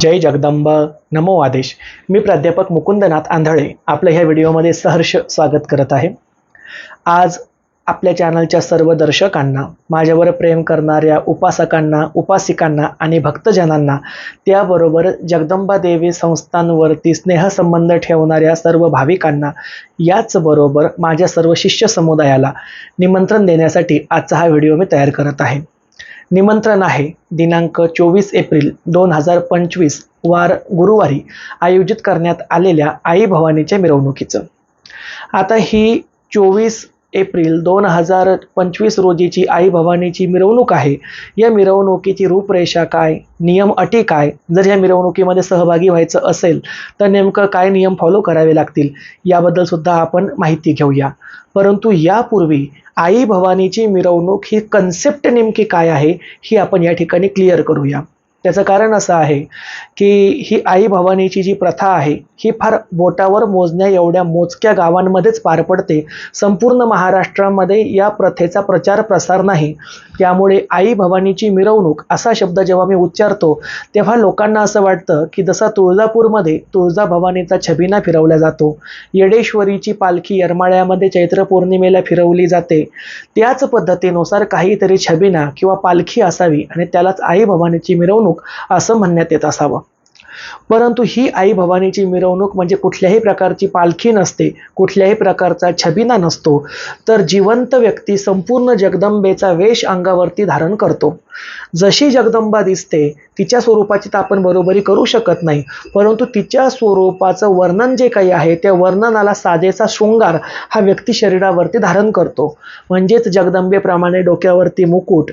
जय जगदंब. नमो आदेश. मी प्राध्यापक मुकुंदनाथ आंधळे आपलं ह्या व्हिडिओमध्ये सहर्ष स्वागत करत आहे. आज आपल्या चॅनलच्या सर्व दर्शकांना माझ्यावर प्रेम करणाऱ्या उपासकांना उपासिकांना आणि भक्तजनांना त्याबरोबर जगदंबा देवी संस्थांवरती स्नेहसंबंध ठेवणाऱ्या सर्व भाविकांना याचबरोबर माझ्या सर्व शिष्य समुदायाला निमंत्रण देण्यासाठी आजचा हा व्हिडिओ मी तयार करत आहे. निमंत्रण आहे. दिनांक चोवीस एप्रिल दोन हजार पंचवीस वार गुरुवारी आयोजित करण्यात आलेल्या आई भवानीच्या मिरवणुकीचं. आता ही चोवीस एप्रिल दोन हजार पंचवीस रोजीची आई भवानीची मिरवणूक आहे. या मिरवणुकीची रूपरेषा काय नियम अटी काय? जर या मिरवणुकीमध्ये सहभागी व्हायचं असेल तर नेमकं काय नियम फॉलो करावे लागतील? याबद्दल सुद्धा आपण माहिती घेऊया. परंतु यापूर्वी आई भवानीची मिरवणूक ही कन्सेप्ट नेमकी काय आहे ही आपण या ठिकाणी क्लिअर करूया. त्याचं कारण असं आहे की ही आई भवानीची जी प्रथा आहे ही फार बोटावर मोजण्या एवढ्या मोजक्या गावांमध्येच पार पडते. संपूर्ण महाराष्ट्रामध्ये या प्रथेचा प्रचार प्रसार नाही. त्यामुळे आई भवानीची मिरवणूक असा शब्द जेव्हा मी उच्चारतो तेव्हा लोकांना असं वाटतं की जसा तुळजापूरमध्ये तुळजा भवानीचा छबिना फिरवला जातो येडेश्वरीची पालखी येरमाळ्यामध्ये चैत्र पौर्णिमेला फिरवली जाते त्याच पद्धतीनुसार काहीतरी छबिना किंवा पालखी असावी आणि त्यालाच आई भवानीची मिरवणूक असं म्हणण्यात येत असावं. परंतु ही आई भवानीची मिरवणूक म्हणजे कुठल्याही प्रकारची पालखी नसते कुठल्याही प्रकारचा छबिना नसतो तर जिवंत व्यक्ती संपूर्ण जगदंबेचा वेश अंगावरती धारण करतो. जशी जगदंबा दिसते तिच्या स्वरूपाची तर आपण बरोबरी करू शकत नाही परंतु तिच्या स्वरूपाचं वर्णन जे काही आहे त्या वर्णनाला साजेचा शृंगार हा व्यक्ती शरीरावरती धारण करतो. म्हणजेच जगदंबेप्रमाणे डोक्यावरती मुकुट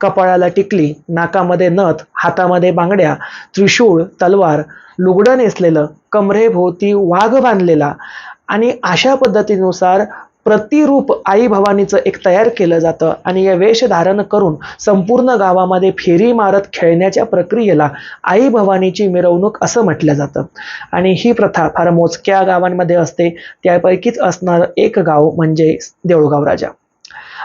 कपाळाला टिकली नाकामध्ये नथ हातामध्ये बांगड्या त्रिशूळ तलवार लुगडं नेसलेलं कमरेभोवती वाघ बांधलेला आणि अशा पद्धतीनुसार प्रतिरूप आई भवानीचं एक तयार केलं जातं आणि या वेशधारण करून संपूर्ण गावामध्ये फेरी मारत खेळण्याच्या प्रक्रियेला आई भवानीची मिरवणूक असं म्हटलं जातं. आणि ही प्रथा फार मोजक्या गावांमध्ये असते त्यापैकीच असणारं एक गाव म्हणजे देऊळगाव राजा.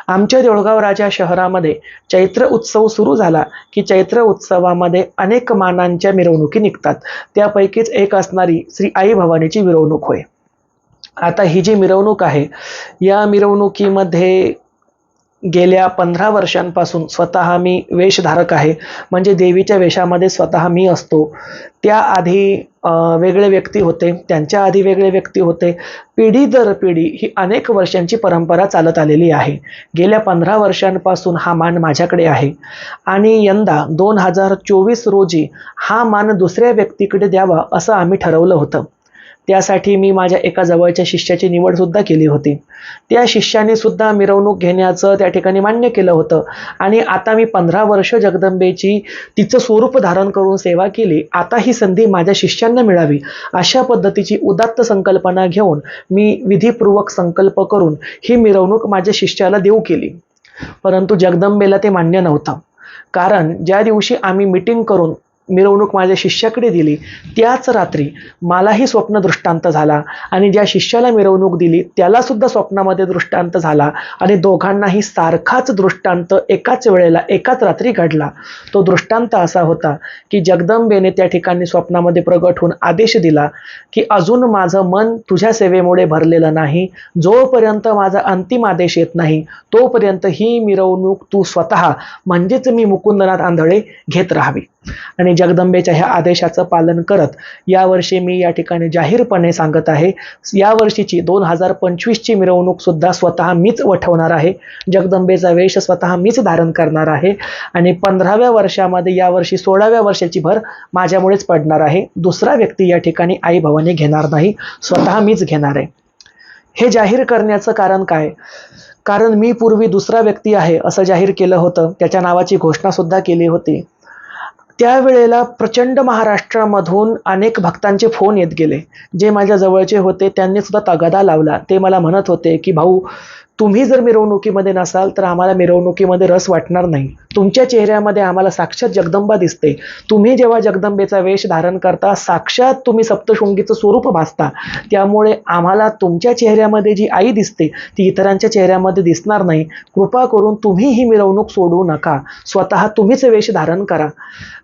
आमच्या देऊळगाव राजा शहरामध्ये चैत्र उत्सव सुरू झाला की चैत्र उत्सवामध्ये अनेक मानांच्या मिरवणुकी निघतात. त्यापैकीच एक असणारी श्री आई भवानीची मिरवणूक होय. आता ही जी मिरवणूक आहे या मिरवणुकीमध्ये गेल्या पंधरा वर्षांपासून स्वतः मी वेशधारक आहे. म्हणजे देवीच्या वेशामध्ये स्वतः मी असतो. त्याआधी वेगळे व्यक्ती होते. त्यांच्या आधी वेगळे व्यक्ती होते. पिढी दर पिढी ही अनेक वर्षांची परंपरा चालत आलेली आहे. गेल्या पंधरा वर्षांपासून हा मान माझ्याकडे आहे. आणि यंदा दोन हजार चोवीस रोजी हा मान दुसऱ्या व्यक्तीकडे द्यावा असं आम्ही ठरवलं होतं. त्यासाठी मी माझ्या एका जवळच्या शिष्याची निवडसुद्धा केली होती. त्या शिष्याने सुद्धा मिरवणूक घेण्याचं त्या ठिकाणी मान्य केलं होतं. आणि आता मी पंधरा वर्ष जगदंबेची तिचं स्वरूप धारण करून सेवा केली. आता ही संधी माझ्या शिष्यांना मिळावी अशा पद्धतीची उदात्त संकल्पना घेऊन मी विधीपूर्वक संकल्प करून ही मिरवणूक माझ्या शिष्याला देऊ केली. परंतु जगदंबेला ते मान्य नव्हतं. कारण ज्या दिवशी आम्ही मिटिंग करून मिरवणूक माझ्या शिष्याकडे दिली. त्याच रात्री मलाही स्वप्न दृष्टांत झाला आणि ज्या शिष्याला मिरवणूक दिली त्याला सुद्धा स्वप्नामध्ये दृष्टांत झाला आणि दोघांनाही सारखाच दृष्टांत एकाच वेळेला एकाच रात्री घडला. तो दृष्टांत असा होता की जगदंबेने त्या ठिकाणी स्वप्नामध्ये प्रगट होऊन आदेश दिला की अजून माझं मन तुझ्या सेवेमुळे भरलेलं नाही. जोपर्यंत माझा अंतिम आदेश येत नाही तोपर्यंत ही मिरवणूक तू स्वतः म्हणजेच मी मुकुंदनाथ आंधळे घेत राहावी. आणि जगदंबेच्या ह्या आदेशाचं पालन करत यावर्षी मी या ठिकाणी जाहीरपणे सांगत आहे यावर्षीची दोन हजार पंचवीसची मिरवणूक सुद्धा स्वतः मीच वठवणार आहे. जगदंबेचा वेश स्वतः मीच धारण करणार आहे आणि पंधराव्या वर्षामध्ये यावर्षी सोळाव्या वर्षाची भर माझ्यामुळेच पडणार आहे. दुसरा व्यक्ती या ठिकाणी आई भवानी घेणार नाही स्वतः मीच घेणार आहे. हे जाहीर करण्याचं कारण काय? कारण मी पूर्वी दुसरा व्यक्ती आहे असं जाहीर केलं होतं. त्याच्या नावाची घोषणा सुद्धा केली होती. त्यावेळेला प्रचंड महाराष्ट्रामधून अनेक भक्तांचे फोन येत गेले. जे माझ्या जवळचे होते त्यांनी सुद्धा तगादा लावला. ते मला म्हणत होते की भाऊ तुम्ही जर मिरवणुकीमध्ये नसाल तर आम्हाला मिरवणुकीमध्ये रस वाटणार नाही. तुमच्या चेहऱ्यामध्ये आम्हाला साक्षात जगदंबा दिसते तुम्ही जेव्हा जगदंबेचा वेश धारण करता साक्षात तुम्ही सप्तशृंगीचं स्वरूप भासता. त्यामुळे आम्हाला तुमच्या चेहऱ्यामध्ये जी आई दिसते ती इतरांच्या चेहऱ्यामध्ये दिसणार नाही. कृपा करून तुम्ही ही मिरवणूक सोडू नका. स्वतः तुम्हीच वेश धारण करा.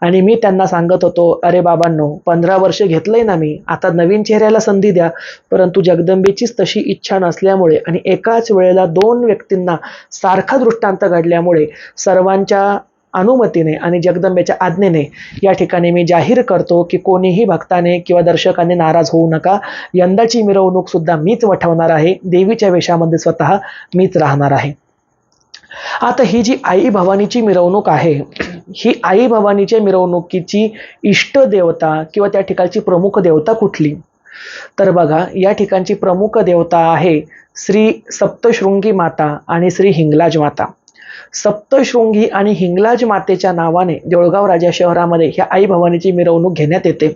आणि मी त्यांना सांगत होतो अरे बाबांनो पंधरा वर्ष घेतलंय ना मी. आता नवीन चेहऱ्याला संधी द्या. परंतु जगदंबेचीच तशी इच्छा नसल्यामुळे आणि एकाच वेळेला दोन व्यक्तींना सारखा दृष्टांत घडल्यामुळे सर्वांच्या अनुमतीने आणि जगदंबेच्या आज्ञेने या ठिकाणी मी जाहीर करतो की कोणीही भक्ताने किंवा दर्शकाने नाराज होऊ नका. यंदाची मिरवणूक सुद्धा मीच वठवणार आहे. देवीच्या वेशामध्ये स्वतः मीच राहणार आहे. आता ही जी आई भवानीची मिरवणूक आहे ही आई भवानीच्या मिरवणुकीची इष्ट देवता किंवा त्या ठिकाणची प्रमुख देवता कुठली? तर बघा या ठिकाणची प्रमुख देवता आहे श्री सप्तशृंगी माता आणि श्री हिंगलाज माता. सप्तशृंगी आणि हिंगलाज मातेच्या नावाने देऊळगाव राजा शहरामध्ये ह्या आई भवानीची मिरवणूक घेण्यात येते.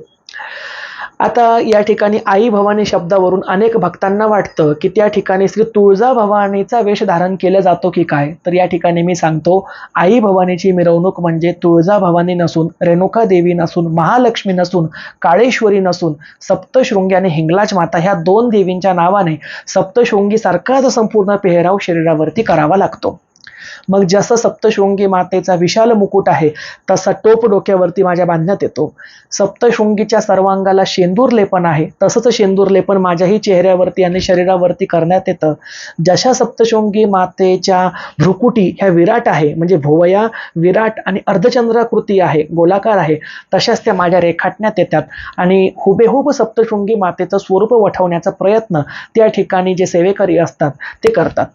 आता या ठिकाणी आई भवानी शब्दावरून अनेक भक्तांना वाटतं की त्या ठिकाणी श्री तुळजा भवानीचा वेश धारण केला जातो की काय? तर या ठिकाणी मी सांगतो आई भवानीची मिरवणूक म्हणजे तुळजा भवानी नसून रेणुका देवी नसून महालक्ष्मी नसून काळेश्वरी नसून सप्तशृंगी आणि हिंगलाज माता ह्या दोन देवींच्या नावाने सप्तशृंगीसारखाच संपूर्ण पेहराव शरीरावरती करावा लागतो. मग जसं सप्तशृंगी मातेचा विशाल मुकुट आहे तसा टोप डोक्यावरती माझ्या बांधण्यात येतो. सप्तशृंगीच्या सर्वांगाला शेंदूर लेपन आहे तसंच शेंदूर लेपन माझ्याही चेहऱ्यावरती आणि शरीरावरती करण्यात येतं. जशा सप्तशृंगी मातेच्या भ्रुकुटी ह्या विराट आहे म्हणजे भोवया विराट आणि अर्धचंद्राकृती आहे गोलाकार आहे तशाच त्या माझ्या रेखाटण्यात येतात. आणि हुबेहूब सप्तशृंगी मातेचं स्वरूप वठवण्याचा प्रयत्न त्या ठिकाणी जे सेवेकरी असतात ते करतात.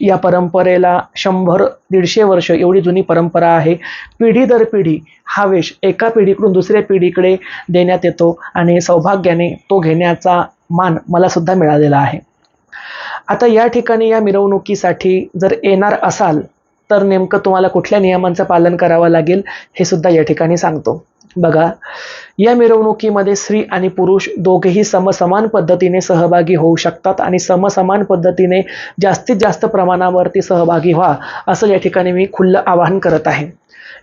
या परंपरेला शंभर दीडशे वर्ष एवढी जुनी परंपरा आहे. पिढी दर पिढी हा वेश एका पिढीकडून दुसऱ्या पिढीकडे देण्यात येतो आणि सौभाग्याने तो घेण्याचा मान मला सुद्धा मिळालेला आहे. आता या ठिकाणी या मिरवणुकीसाठी जर येणार असाल तर नेमकं तुम्हाला कुठल्या नियमांचं पालन करावं लागेल हे सुद्धा या ठिकाणी सांगतो. बघा या मिरवणुकीमध्ये स्त्री आणि पुरुष दोघेही समसमान पद्धतीने सहभागी होऊ शकतात आणि समसमान पद्धतीने जास्तीत जास्त प्रमाणावरती सहभागी व्हा असं या ठिकाणी मी खुल्लं आवाहन करत आहे.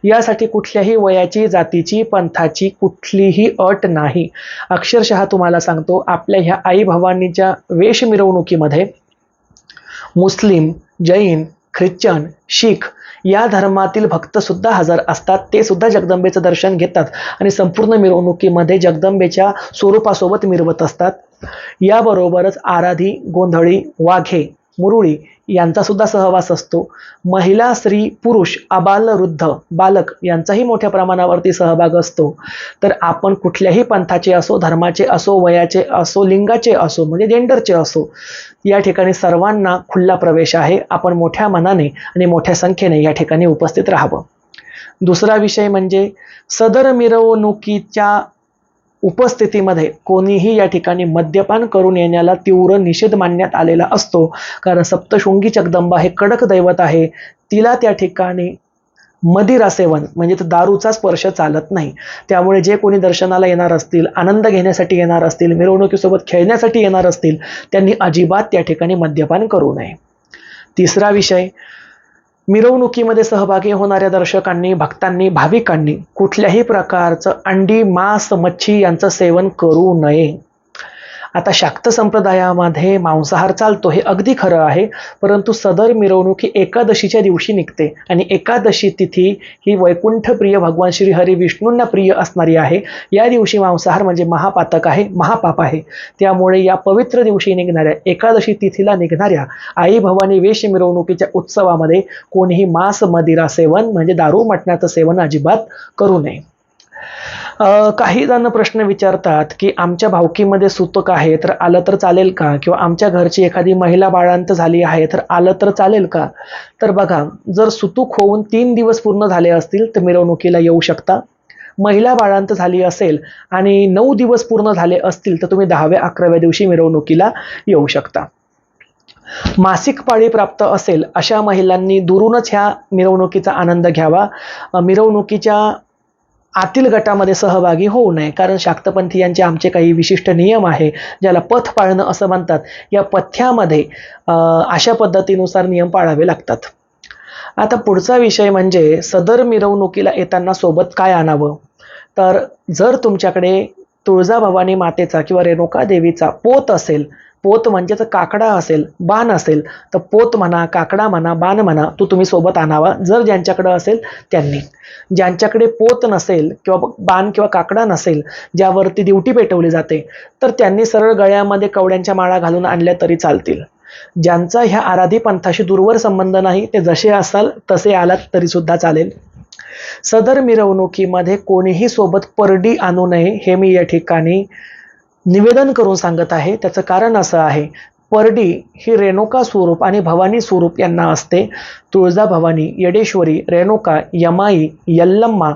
यासाठी कुठल्याही वयाची जातीची पंथाची कुठलीही अट नाही. अक्षरशः तुम्हाला सांगतो आपल्या ह्या आई भवानीच्या वेश मिरवणुकीमध्ये मुस्लिम जैन ख्रिश्चन शीख या धर्मातील भक्त सुद्धा हजर असतात. ते सुद्धा जगदंबेचं दर्शन घेतात आणि संपूर्ण मिरवणुकीमध्ये जगदंबेच्या स्वरूपासोबत मिरवत असतात. याबरोबरच आराधी गोंधळी वाघे मुरुळी यांचा सुद्धा सहवास असतो. महिला स्त्री पुरुष अबाल वृद्ध बालक यांचाही मोठ्या प्रमाणावरती सहभाग असतो. तर आपण कुठल्याही पंथाचे असो धर्माचे असो वयाचे असो लिंगाचे असो म्हणजे जेंडरचे असो या ठिकाणी सर्वांना खुल्ला प्रवेश आहे. आपण मोठ्या मनाने आणि मोठ्या संख्येने या ठिकाणी उपस्थित राहावं. दुसरा विषय म्हणजे सदर मिरवणुकीच्या उपस्थितीमध्ये कोणीही या ठिकाणी मद्यपान करून येण्याला तीव्र निषेध मानण्यात आलेला असतो. कारण सप्तशृंगी जगदंबा हे कडक दैवत आहे. तिला त्या ठिकाणी मदिरा सेवन म्हणजे तो दारूचा स्पर्श चालत नाही. त्यामुळे जे कोणी दर्शनाला येणार असतील आनंद घेण्यासाठी येणार असतील मिरवणुकीसोबत खेळण्यासाठी येणार असतील त्यांनी अजिबात त्या ठिकाणी मद्यपान करू नये. तिसरा विषय मिरवणुकीमध्ये सहभागी होणाऱ्या दर्शकांनी भक्तांनी भाविकांनी कुठल्याही प्रकारचं अंडी मांस मच्छी यांचं सेवन करू नये. आता शाक्त संप्रदायामध्ये मांसाहार चालतो हे अगदी खरं आहे परंतु सदर मिरवणुकी एकादशीच्या दिवशी निघते आणि एकादशी तिथी ही वैकुंठ प्रिय भगवान श्री हरी विष्णूंना प्रिय असणारी आहे. या दिवशी मांसाहार म्हणजे महापातक आहे महापाप आहे. त्यामुळे या पवित्र दिवशी निघणाऱ्या एकादशी तिथीला निघणाऱ्या आई भवानी वेश मिरवणुकीच्या उत्सवामध्ये कोणीही मांस मदिरा सेवन म्हणजे दारू मटणाचं सेवन अजिबात करू नये. काही जण प्रश्न विचारतात की आमच्या भावकीमध्ये सुतक आहे तर आलं तर चालेल का? किंवा आमच्या घरची एखादी महिला बाळांत झाली आहे तर आलं तर चालेल का? तर बघा जर सुतूक होऊन तीन दिवस पूर्ण झाले असतील तर मिरवणुकीला येऊ शकता. महिला बाळांत झाली असेल आणि नऊ दिवस पूर्ण झाले असतील तर तुम्ही दहाव्या अकराव्या दिवशी मिरवणुकीला येऊ शकता. मासिक पाळी प्राप्त असेल अशा महिलांनी दुरूनच ह्या मिरवणुकीचा आनंद घ्यावा. मिरवणुकीच्या आतील गटामध्ये सहभागी होऊ नये. कारण शाक्तपंथीयांचे आमचे काही विशिष्ट नियम आहे ज्याला पथ पाळणं असं म्हणतात. या पथ्यामध्ये अशा पद्धतीनुसार नियम पाळावे लागतात. आता पुढचा विषय म्हणजे सदर मिरवणुकीला येताना सोबत काय आणावं? तर जर तुमच्याकडे तुळजाभवानी मातेचा किंवा रेणुका देवीचा पोत असेल पोत म्हणजेच काकडा असेल बाण असेल तर पोत म्हणा काकडा म्हणा बाण म्हणा तो तुम्ही सोबत आणावा. जर ज्यांच्याकडे असेल त्यांनी. ज्यांच्याकडे पोत नसेल किंवा बाण किंवा काकडा नसेल ज्यावरती दिवटी पेटवली जाते तर त्यांनी सरळ गळ्यामध्ये कवड्यांच्या माळा घालून आणल्या तरी चालतील. ज्यांचा ह्या आराधी पंथाशी दूरवर संबंध नाही ते जसे असाल तसे आलात तरी सुद्धा चालेल. सदर मिरवणुकीमध्ये कोणीही सोबत परडी आणू नये हे मी या ठिकाणी निवेदन करून सांगत आहे. त्याचं कारण असं आहे. परडी ही रेणुका स्वरूप आणि भवानी स्वरूप यांना असते. तुळजाभवानी येडेश्वरी रेणुका यमाई यल्लम्मा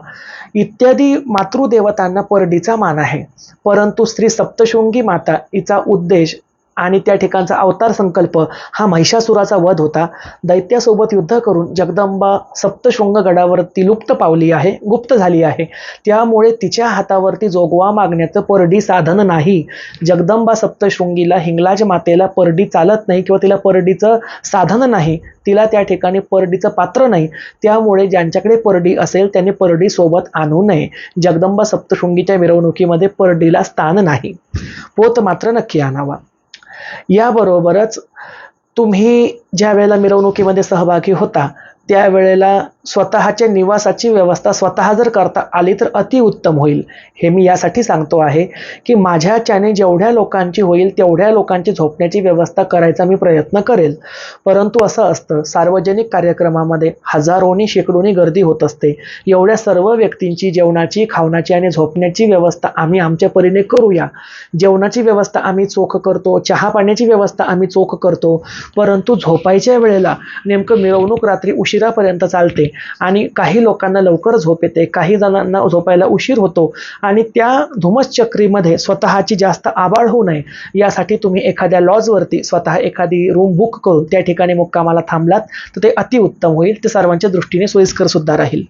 इत्यादी मातृदेवतांना परडीचा मान आहे. परंतु स्त्री सप्तशृंगी माता हिचा उद्देश आणि त्या ठिकाणचा अवतार संकल्प हा महिषासुराचा वध होता. दैत्यासोबत युद्ध करून जगदंबा सप्तशृंग गडावरती लुप्त पावली आहे गुप्त झाली आहे. त्यामुळे तिच्या हातावरती जोगवा मागण्याचं परडी साधन नाही. जगदंबा सप्तशृंगीला हिंगलाज मातेला परडी चालत नाही किंवा तिला परडीचं साधन नाही तिला त्या ठिकाणी परडीचं पात्र नाही. त्यामुळे ज्यांच्याकडे परडी असेल त्यांनी परडी सोबत आणू नये. जगदंबा सप्तशृंगीच्या मिरवणुकीमध्ये परडीला स्थान नाही. पोत मात्र नक्की आणावा. याबरोबरच तुम्ही ज्या वेळेला मिरवणुकीमध्ये सहभागी होता त्यावेळेला स्वतःच्या निवासाची व्यवस्था स्वतः जर करता आली तर अतिउत्तम होईल. हे मी यासाठी सांगतो आहे की माझ्याच्याने जेवढ्या लोकांची होईल तेवढ्या लोकांची झोपण्याची व्यवस्था करायचा मी प्रयत्न करेल. परंतु असं असतं सार्वजनिक कार्यक्रमामध्ये हजारोनी शेकडोनी गर्दी होत असते. एवढ्या सर्व व्यक्तींची जेवणाची खावण्याची आणि झोपण्याची व्यवस्था आम्ही आमच्या परीने करूया. जेवणाची व्यवस्था आम्ही चोख करतो चहा पाण्याची व्यवस्था आम्ही चोख करतो. परंतु झोपायच्या वेळेला नेमकं मिरवणूक रात्री उशिरापर्यंत चालते. आणि काही लोकांना लवकर झोप येते काही जणांना झोपायला उशीर होतो आणि त्या धुमसचक्रीमध्ये स्वतःची जास्त आबाळ होऊ नये. यासाठी तुम्ही एखाद्या लॉजवरती स्वतः एखादी रूम बुक करून त्या ठिकाणी मुक्कामाला थांबलात तर ते अतिउत्तम होईल. ते सर्वांच्या दृष्टीने सोयीस्कर सुद्धा राहील.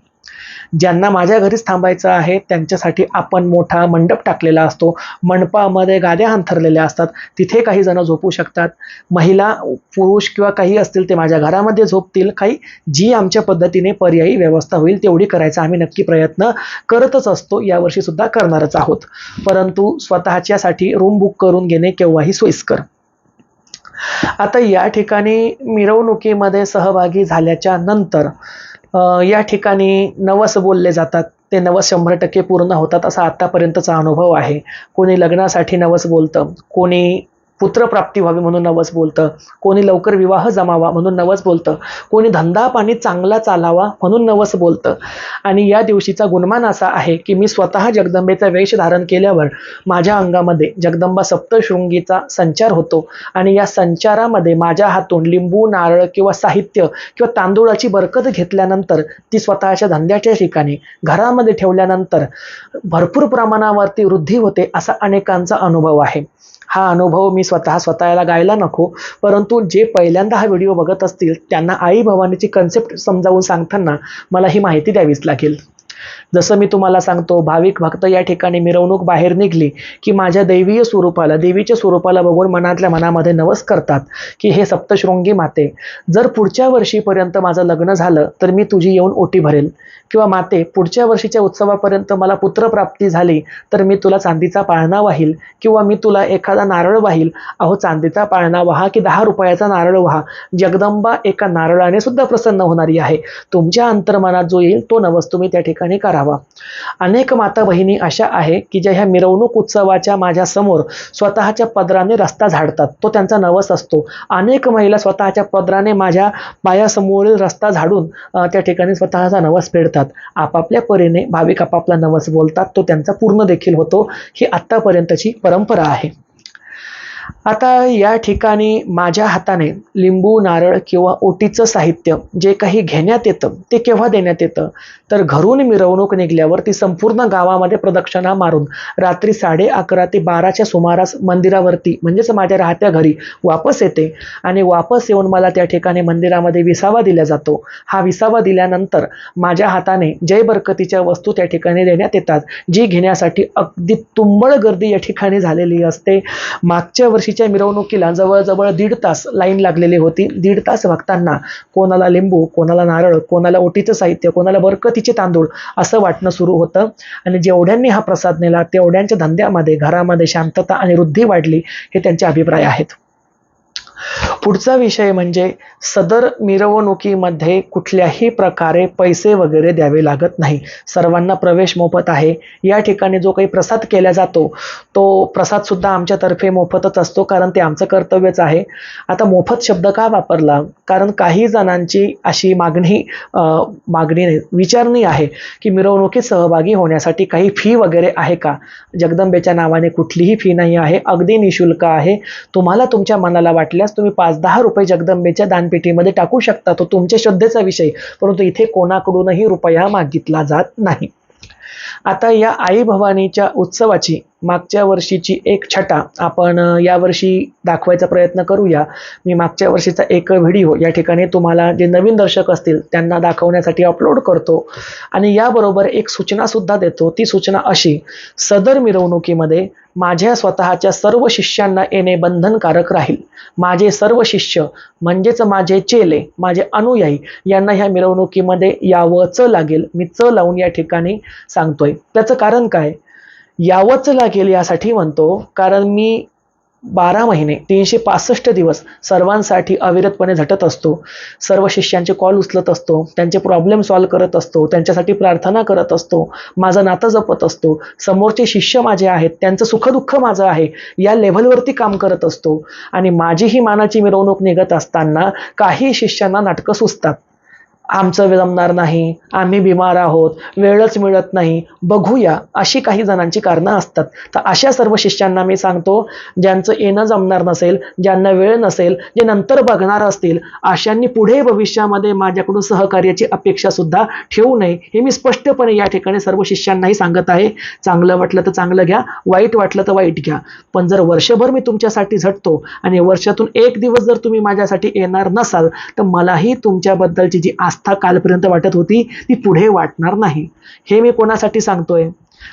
ज्यांना माझ्या घरीच थांबायचं आहे त्यांच्यासाठी आपण मोठा मंडप टाकलेला असतो. मंडपामध्ये गाद्या अंथरलेल्या असतात. तिथे काही जण झोपू शकतात. महिला पुरुष किंवा काही असतील ते माझ्या घरामध्ये झोपतील. काही जी आमच्या पद्धतीने पर्यायी व्यवस्था होईल तेवढी करायचा आम्ही नक्की प्रयत्न करतच असतो. यावर्षी सुद्धा करणारच आहोत. परंतु स्वतःच्यासाठी रूम बुक करून घेणे केव्हाही सोयीस्कर. आता या ठिकाणी मिरवणुकीमध्ये सहभागी झाल्याच्यानंतर या ठिकाणी नवस बोलले जातात. ते नवस शंभर टक्के पूर्ण होतात असा आत्तापर्यंतचा अनुभव आहे. कोणी लग्नासाठी नवस बोलतं कोणी पुत्रप्राप्ती व्हावी म्हणून नवस बोलतं. कोणी लवकर विवाह जमावा म्हणून नवस बोलतं. कोणी धंदा पाणी चांगला चालावा म्हणून नवस बोलतं. आणि या दिवशीचा गुणमान असा आहे की मी स्वतः जगदंबेचा वेश धारण केल्यावर माझ्या अंगामध्ये जगदंबा सप्तशृंगीचा संचार होतो. आणि या संचारामध्ये माझ्या हातून लिंबू नारळ किंवा साहित्य किंवा तांदूळाची बरकत घेतल्यानंतर ती स्वतःच्या धंद्याच्या ठिकाणी घरामध्ये ठेवल्यानंतर भरपूर प्रमाणावरती वृद्धी होते असा अनेकांचा अनुभव आहे. हा अनुभव मी स्वतः स्वतःला गायला नको. परंतु जे पहिल्यांदा हा व्हिडिओ बघत असतील त्यांना आई भवानीची कन्सेप्ट समजावून सांगताना मला ही माहिती द्यावीच लागेल. जसं मी तुम्हाला सांगतो भाविक भक्त या ठिकाणी मिरवणूक बाहेर निघली की माझ्या दैवीय स्वरूपाला देवीच्या स्वरूपाला बघून मनातल्या मनामध्ये नवस करतात की हे सप्तशृंगी माते जर पुढच्या वर्षीपर्यंत माझं लग्न झालं तर मी तुझी येऊन ओटी भरेल. किंवा माते पुढच्या वर्षीच्या उत्सवापर्यंत मला पुत्रप्राप्ती झाली तर मी तुला चांदीचा पाळणा वाहील किंवा मी तुला एखादा नारळ वाहील. अहो चांदीचा पाळणा व्हा की दहा रुपयाचा नारळ व्हा. जगदंबा एका नारळाने सुद्धा प्रसन्न होणारी आहे. तुमच्या अंतर्मनात जो येईल तो नवस तुम्ही त्या ठिकाणी करावा. अनेक माता बहिणी अशा आहे की ज्या ह्या मिरवणूक उत्सवाच्या माझ्यासमोर स्वतःच्या पदराने रस्ता झाडतात. तो त्यांचा नवस असतो. अनेक महिला स्वतःच्या पदराने माझ्या पायासमोरील रस्ता झाडून त्या ठिकाणी स्वतःचा नवस फेडतात. आपापल्या परीने भाविक आपापला नवस बोलतात. तो त्यांचा पूर्ण देखील होतो. ही आत्तापर्यंतची परंपरा आहे. आता या ठिकाणी माझ्या हाताने लिंबू नारळ किंवा ओटीचं साहित्य जे काही घेण्यात येतं ते केव्हा देण्यात येतं? तर घरून मिरवणूक निघल्यावर ती संपूर्ण गावामध्ये प्रदक्षिणा मारून रात्री साडे अकरा ते बाराच्या सुमारास मंदिरावरती म्हणजेच माझ्या राहत्या घरी वापस येते. आणि वापस येऊन मला त्या ठिकाणी मंदिरामध्ये विसावा दिला जातो. हा विसावा दिल्यानंतर माझ्या हाताने जय बरकतीच्या वस्तू त्या ठिकाणी देण्यात येतात जी घेण्यासाठी अगदी तुंबळ गर्दी या ठिकाणी झालेली असते. मागच्या वर्षीच्या मिरवणुकीला जवळजवळ दीड तास लाईन लागलेली होती. दीड तास भक्तांना कोणाला लिंबू कोणाला नारळ कोणाला ओटीचं साहित्य कोणाला बरकतीचे तांदूळ असं वाटणं सुरू होतं. आणि जेवढ्यांनी हा प्रसाद नेला तेवढ्यांच्या धंद्यामध्ये घरामध्ये शांतता आणि वृद्धी वाढली हे त्यांचे अभिप्राय आहेत. पुढचा विषय म्हणजे सदर मिरवणुकीमध्ये कुठल्याही प्रकारे पैसे वगैरे द्यावे लागत नाही. सर्वांना प्रवेश मोफत आहे. या ठिकाणी जो काही प्रसाद केला जातो तो प्रसादसुद्धा आमच्यातर्फे मोफतच असतो कारण ते आमचं कर्तव्यच आहे. आता मोफत शब्द का वापरला? कारण काही जणांची अशी मागणी मागणी नाही, विचारणी आहे की मिरवणुकीत सहभागी होण्यासाठी काही फी वगैरे आहे का? जगदंबेच्या नावाने कुठलीही फी नाही आहे. अगदी निशुल्क आहे. तुम्हाला तुमच्या मनाला वाटल्यास तुम्ही पाच दहा रुपये जगदंबेच्या दानपेटीमध्ये टाकू शकता. तो तुमच्या श्रद्धेचा विषय. परंतु इथे कोणाकडूनही रुपया मागितला जात नाही. आता या आई भवानीच्या उत्सवाची मागच्या वर्षीची एक छटा आपण यावर्षी दाखवायचा प्रयत्न करूया. मी मागच्या वर्षीचा एक व्हिडिओ या ठिकाणी तुम्हाला जे नवीन दर्शक असतील त्यांना दाखवण्यासाठी अपलोड करतो. आणि याबरोबर एक सूचनासुद्धा देतो. ती सूचना अशी सदर मिरवणुकीमध्ये माझ्या स्वतःच्या सर्व शिष्यांना येणे बंधनकारक राहील. माझे सर्व शिष्य म्हणजेच माझे चेले माझे अनुयायी यांना ह्या मिरवणुकीमध्ये यावं च लागेल. मी च लावून या ठिकाणी सांगतोय. त्याचं कारण काय? यावंच लागेल यासाठी म्हणतो कारण मी बारा महिने तीनशे पासष्ट दिवस सर्वांसाठी अविरतपणे झटत असतो. सर्व शिष्यांचे कॉल उचलत असतो त्यांचे प्रॉब्लेम सॉल्व करत असतो त्यांच्यासाठी प्रार्थना करत असतो माझं नातं जपत असतो समोरचे शिष्य माझे आहेत त्यांचं सुखदुःख माझं आहे या लेव्हलवरती काम करत असतो. आणि माझीही मानाची मिरवणूक निघत असताना काही शिष्यांना नाटकं सुचतात. आमचं जमणार नाही आम्ही बिमार आहोत वेळच मिळत नाही बघूया अशी काही जणांची कारणं असतात. तर अशा सर्व शिष्यांना मी सांगतो ज्यांचं येणं जमणार नसेल ज्यांना वेळ नसेल जे नंतर बघणार असतील अशांनी पुढे भविष्यामध्ये माझ्याकडून सहकार्याची अपेक्षा सुद्धा ठेवू नये हे मी स्पष्टपणे या ठिकाणी सर्व शिष्यांनाही सांगत आहे. चांगलं वाटलं तर चांगलं घ्या वाईट वाटलं तर वाईट घ्या. पण जर वर्षभर मी तुमच्यासाठी झटतो आणि वर्षातून एक दिवस जर तुम्ही माझ्यासाठी येणार नसाल तर मलाही तुमच्याबद्दलची जी आस्था कालपर्यंत वाटत होती ती पुढे वाटणार नाही. हे मी कोणासाठी सांगतोय?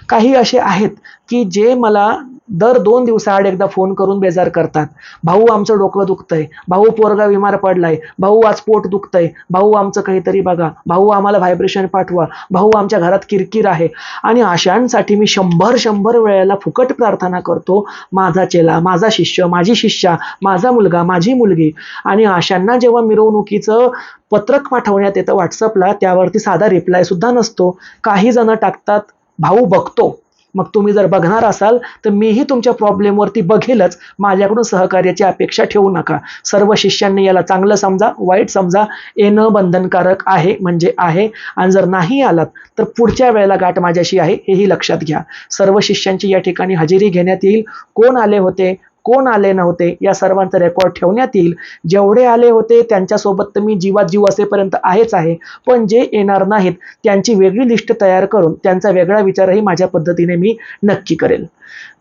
काही असे आहेत की जे मला दर दोन दिवसाआड एकदा फोन करून बेजार करतात. भाऊ आमचं डोकं दुखतंय. भाऊ पोरगा विमार पडलाय. भाऊ आज पोट दुखतंय. भाऊ आमचं काहीतरी बघा. भाऊ आम्हाला व्हायब्रेशन पाठवा. भाऊ आमच्या घरात किरकिर आहे. आणि अशांसाठी मी शंभर शंभर वेळेला फुकट प्रार्थना करतो माझा चेला माझा शिष्य माझी शिष्या माझा मुलगा माझी मुलगी. आणि अशांना जेव्हा मिरवणुकीचं पत्रक पाठवण्यात येतं व्हॉट्सअपला त्यावरती साधा रिप्लाय सुद्धा नसतो. काही जण टाकतात भाऊ बघतो. मग तुम्ही जर बघणार असाल तर मीही तुमच्या प्रॉब्लेमवरती बघेलच. माझ्याकडून सहकार्याची अपेक्षा ठेवू नका. सर्व शिष्यांनी याला चांगलं समजा वाईट समजा येणं बंधनकारक आहे म्हणजे आहे. आणि जर नाही आलात तर पुढच्या वेळेला गाठ माझ्याशी आहे हेही लक्षात घ्या. सर्व शिष्यांची या ठिकाणी हजेरी घेण्यात येईल. कोण आले होते? कोण आले नव्हते या सर्वांचा रेकॉर्ड ठेवण्यात येईल. जेवढे आले होते त्यांच्यासोबत तर मी जीवात जीव असेपर्यंत आहेच आहे. पण जे येणार नाहीत त्यांची वेगळी लिस्ट तयार करून त्यांचा वेगळा विचारही माझ्या पद्धतीने मी नक्की करेल.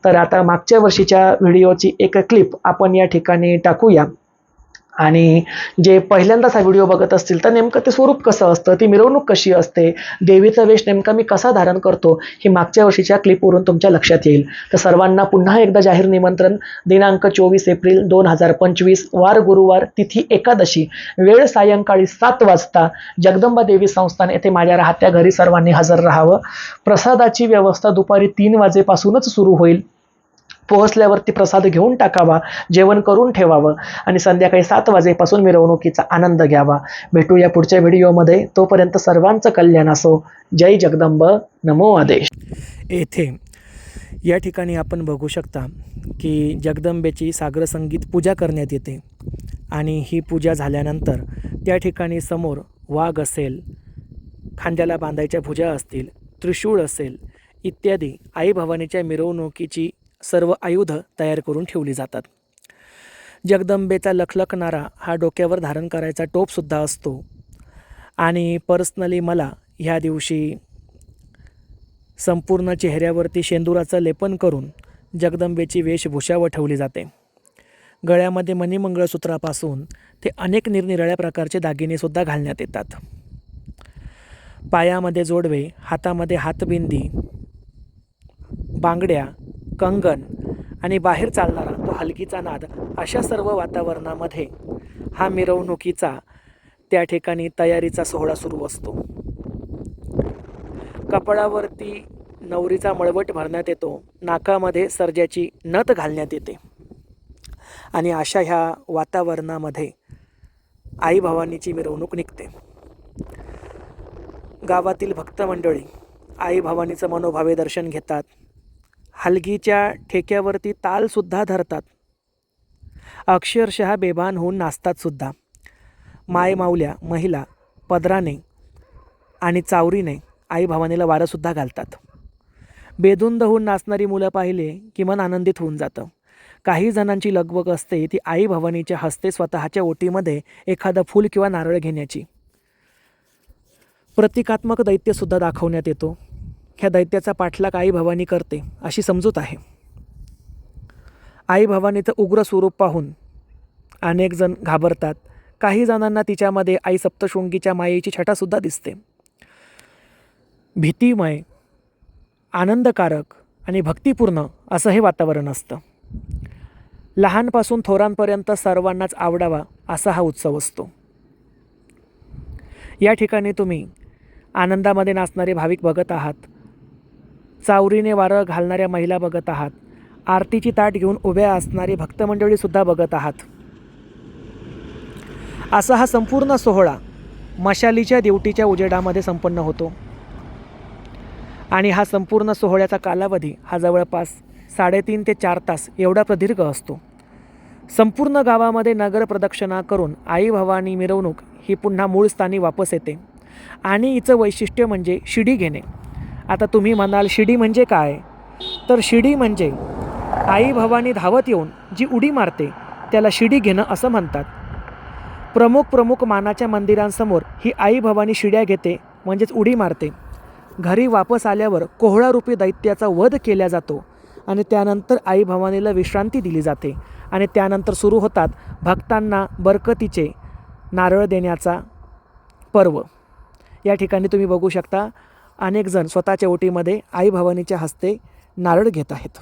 तर आता मागच्या वर्षीच्या व्हिडिओची एक क्लिप आपण या ठिकाणी टाकूया. आणि जे पहिल्यांदाच हा व्हिडिओ बघत असतील तर नेमकं ते स्वरूप कसं असतं? ती मिरवणूक कशी असते? देवीचा वेश नेमका मी कसा धारण करतो? हे मागच्या वर्षीच्या क्लिपवरून तुमच्या लक्षात येईल. तर सर्वांना पुन्हा एकदा जाहीर निमंत्रण. दिनांक चोवीस एप्रिल दोन हजार पंचवीस वार गुरुवार तिथी एकादशी. वेळ सायंकाळी सात वाजता. जगदंबा देवी संस्थान येथे माझ्या राहत्या घरी सर्वांनी हजर राहावं. प्रसादाची व्यवस्था दुपारी तीन वाजेपासूनच सुरू होईल. पोहोचल्यावरती प्रसाद घेऊन टाकावा जेवण करून ठेवावं आणि संध्याकाळी सात वाजेपासून मिरवणुकीचा आनंद घ्यावा. भेटूया पुढच्या व्हिडिओमध्ये. तोपर्यंत सर्वांचं कल्याण असो. जय जगदंब. नमो आदेश. येथे या ठिकाणी आपण बघू शकता की जगदंबेची सागर संगीत पूजा करण्यात येते आणि ही पूजा झाल्यानंतर त्या ठिकाणी समोर वाघ असेल खांद्याला बांधायच्या भुजा असतील त्रिशूळ असेल इत्यादी आई भवानीच्या मिरवणुकीची सर्व आयुधं तयार करून ठेवली जातात. जगदंबेचा लखलखणारा हा डोक्यावर धारण करायचा टोपसुद्धा असतो. आणि पर्सनली मला ह्या दिवशी संपूर्ण चेहऱ्यावरती शेंदुराचं लेपन करून जगदंबेची वेशभूषा वठवली जाते. गळ्यामध्ये मणिमंगळसूत्रापासून ते अनेक निरनिराळ्या प्रकारचे दागिनेसुद्धा घालण्यात येतात. पायामध्ये जोडवे हातामध्ये हातबिंदी बांगड्या कंगन आणि बाहेर चालणारा तो हलकीचा नाद अशा सर्व वातावरणामध्ये हा मिरवणुकीचा त्या ठिकाणी तयारीचा सोहळा सुरू असतो. कपाळावरती नवरीचा मळवट भरण्यात येतो. नाकामध्ये सर्जाची नथ घालण्यात येते. आणि अशा ह्या वातावरणामध्ये आई भवानीची मिरवणूक निघते. गावातील भक्त मंडळी आई भवानीचं मनोभावे दर्शन घेतात. हलगीच्या ठेक्यावरती तालसुद्धा धरतात. अक्षरशः बेभान होऊन नाचतातसुद्धा मायमावल्या महिला पदराने आणि चावरीने आईभावानीला वारंसुद्धा घालतात. बेधुंद होऊन नाचणारी मुलं पाहिले की मन आनंदित होऊन जातं. काही जणांची लगबग असते ती आई भवानीच्या हस्ते स्वतःच्या ओटीमध्ये एखादं फूल किंवा नारळ घेण्याची. प्रतिकात्मक दैत्यसुद्धा दाखवण्यात येतो. ह्या दैत्याचा पाठलाग आई भवानी करते अशी समजूत आहे. आई भवानीचं उग्र स्वरूप पाहून अनेक जण घाबरतात. काही जणांना तिच्यामध्ये आई सप्तशृंगीच्या मायेची छटासुद्धा दिसते. भीतीमय आनंदकारक आणि भक्तिपूर्ण असं हे वातावरण असतं. लहानपासून थोरांपर्यंत सर्वांनाच आवडावा असा हा उत्सव असतो. या ठिकाणी तुम्ही आनंदामध्ये नाचणारे भाविक बघत आहात. चावरीने वारं घालणाऱ्या महिला बघत आहात. आरतीची ताट घेऊन उभ्या असणारी भक्तमंडळीसुद्धा बघत आहात. असा हा संपूर्ण सोहळा मशालीच्या देवटीच्या उजेडामध्ये संपन्न होतो. आणि हा संपूर्ण सोहळ्याचा कालावधी हा जवळपास साडेतीन ते चार तास एवढा प्रदीर्घ असतो. संपूर्ण गावामध्ये नगर प्रदक्षिणा करून आई भवानी मिरवणूक ही पुन्हा मूळ स्थानी वापस येते. आणि हिचं वैशिष्ट्य म्हणजे शिडी घेणे. आता तुम्ही म्हणाल शिडी म्हणजे काय? तर शिडी म्हणजे आई भवानी धावत येऊन जी उडी मारते त्याला शिडी घेणं असं म्हणतात. प्रमुख प्रमुख मानाच्या मंदिरांसमोर ही आई भवानी शिड्या घेते म्हणजेच उडी मारते. घरी वापस आल्यावर कोहळारूपी दैत्याचा वध केला जातो आणि त्यानंतर आई भवानीला विश्रांती दिली जाते आणि त्यानंतर सुरू होतात भक्तांना बरकतीचे नारळ देण्याचा पर्व. या ठिकाणी तुम्ही बघू शकता अनेकजण स्वतःच्या ओटीमध्ये आई भवानीच्या हस्ते नारळ घेत आहेत.